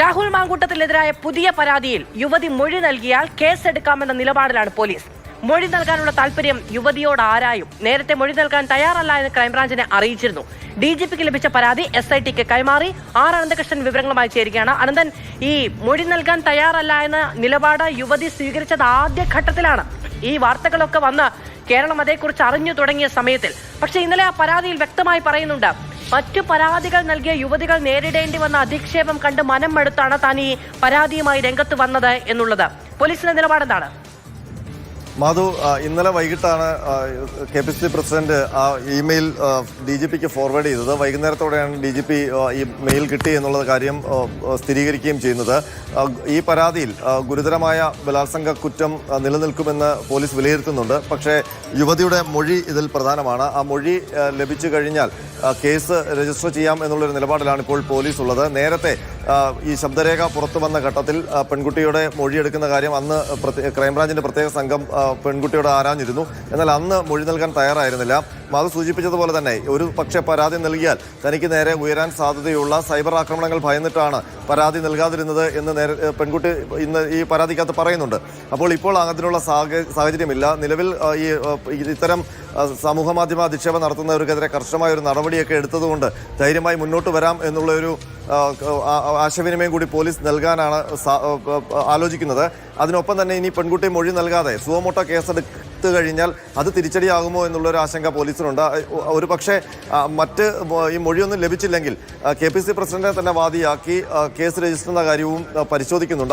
രാഹുൽ മാങ്കൂട്ടത്തിനെതിരായ പുതിയ പരാതിയിൽ യുവതി മൊഴി നൽകിയാൽ കേസെടുക്കാമെന്ന നിലപാടിലാണ് പോലീസ്. മൊഴി നൽകാനുള്ള താല്പര്യം യുവതിയോട് ആരായും നേരത്തെ മൊഴി നൽകാൻ തയ്യാറല്ല എന്ന് ക്രൈംബ്രാഞ്ചിനെ അറിയിച്ചിരുന്നു. ഡി ജി പിക്ക് ലഭിച്ച പരാതി എസ് ഐ ടിക്ക് കൈമാറി. ആർ അനന്തകൃഷ്ണൻ വിവരങ്ങളുമായി ചേരുകയാണ്. അനന്തൻ ഈ മൊഴി നൽകാൻ തയ്യാറല്ല എന്ന നിലപാട് യുവതി സ്വീകരിച്ചത് ആദ്യഘട്ടത്തിലാണ്. ഈ വാർത്തകളൊക്കെ വന്ന് കേരളം അതേക്കുറിച്ച് അറിഞ്ഞു തുടങ്ങിയ സമയത്തിൽ. പക്ഷേ ഇന്നലെ ആ പരാതിയിൽ വ്യക്തമായി പറയുന്നുണ്ട് മറ്റു പരാതികൾ നൽകിയ യുവതികൾ നേരിടേണ്ടി വന്ന അധിക്ഷേപം കണ്ട് മനം മടുത്താണ് താൻ ഈ പരാതിയുമായി രംഗത്ത് വന്നത് എന്നുള്ളത്. പോലീസിന്റെ നിലപാടെന്താണ്? മാധു ഇന്നലെ വൈകിട്ടാണ് കെ പി സി പ്രസിഡന്റ് ആ ഇമെയിൽ ഡി ജി പിക്ക് ഫോർവേഡ് ചെയ്തത്. വൈകുന്നേരത്തോടെയാണ് ഡി ജി പി ഈ മെയിൽ കിട്ടി എന്നുള്ള കാര്യം സ്ഥിരീകരിക്കുകയും ചെയ്യുന്നത്. ഈ പരാതിയിൽ ഗുരുതരമായ ബലാത്സംഗ കുറ്റം നിലനിൽക്കുമെന്ന് പോലീസ് വിലയിരുത്തുന്നുണ്ട്. പക്ഷേ യുവതിയുടെ മൊഴി ഇതിൽ പ്രധാനമാണ്. ആ മൊഴി ലഭിച്ചു കഴിഞ്ഞാൽ കേസ് രജിസ്റ്റർ ചെയ്യാം എന്നുള്ളൊരു നിലപാടിലാണ് ഇപ്പോൾ പോലീസ് ഉള്ളത് നേരത്തെ ഈ ശബ്ദരേഖ പുറത്തു വന്ന ഘട്ടത്തിൽ പെൺകുട്ടിയുടെ മൊഴിയെടുക്കുന്ന കാര്യം അന്ന് ക്രൈംബ്രാഞ്ചിന്റെ പ്രത്യേക സംഘം പെൺകുട്ടിയോട് ആരാഞ്ഞിരുന്നു. എന്നാൽ അന്ന് മൊഴി നൽകാൻ തയ്യാറായിരുന്നില്ല. അത് സൂചിപ്പിച്ചതുപോലെ തന്നെ ഒരു പക്ഷേ പരാതി നൽകിയാൽ തനിക്ക് നേരെ ഉയരാൻ സാധ്യതയുള്ള സൈബർ ആക്രമണങ്ങൾ ഭയന്നിട്ടാണ് പരാതി നൽകാതിരുന്നത് എന്ന് നേരെ പെൺകുട്ടി ഇന്ന് ഈ പരാതിക്കകത്ത് പറയുന്നുണ്ട്. അപ്പോൾ ഇപ്പോൾ അതിനുള്ള സാഹ- സാഹചര്യമില്ല. നിലവിൽ ഈ ഇത്തരം സമൂഹ മാധ്യമ അധിക്ഷേപം നടത്തുന്നവർക്കെതിരെ കർശനമായ ഒരു നടപടിയൊക്കെ എടുത്തതുകൊണ്ട് ധൈര്യമായി മുന്നോട്ട് വരാം എന്നുള്ള ഒരു ആശയവിനിമയം കൂടി പോലീസ് നൽകാനാണ് ആലോചിക്കുന്നത്. അതിനൊപ്പം തന്നെ ഇനി പെൺകുട്ടി മൊഴി നൽകാതെ സുവമോട്ടോ കേസെടുത്തു കഴിഞ്ഞാൽ അത് തിരിച്ചടിയാകുമോ എന്നുള്ളൊരു ആശങ്ക പോലീസിനുണ്ട്. ഒരു പക്ഷേ മറ്റ് ഈ മൊഴിയൊന്നും ലഭിച്ചില്ലെങ്കിൽ കെ പി സി പ്രസിഡന്റിനെ തന്നെ വാദിയാക്കി കേസ് രജിസ്റ്റർ ചെയ്യുന്ന കാര്യവും പരിശോധിക്കുന്നുണ്ട്.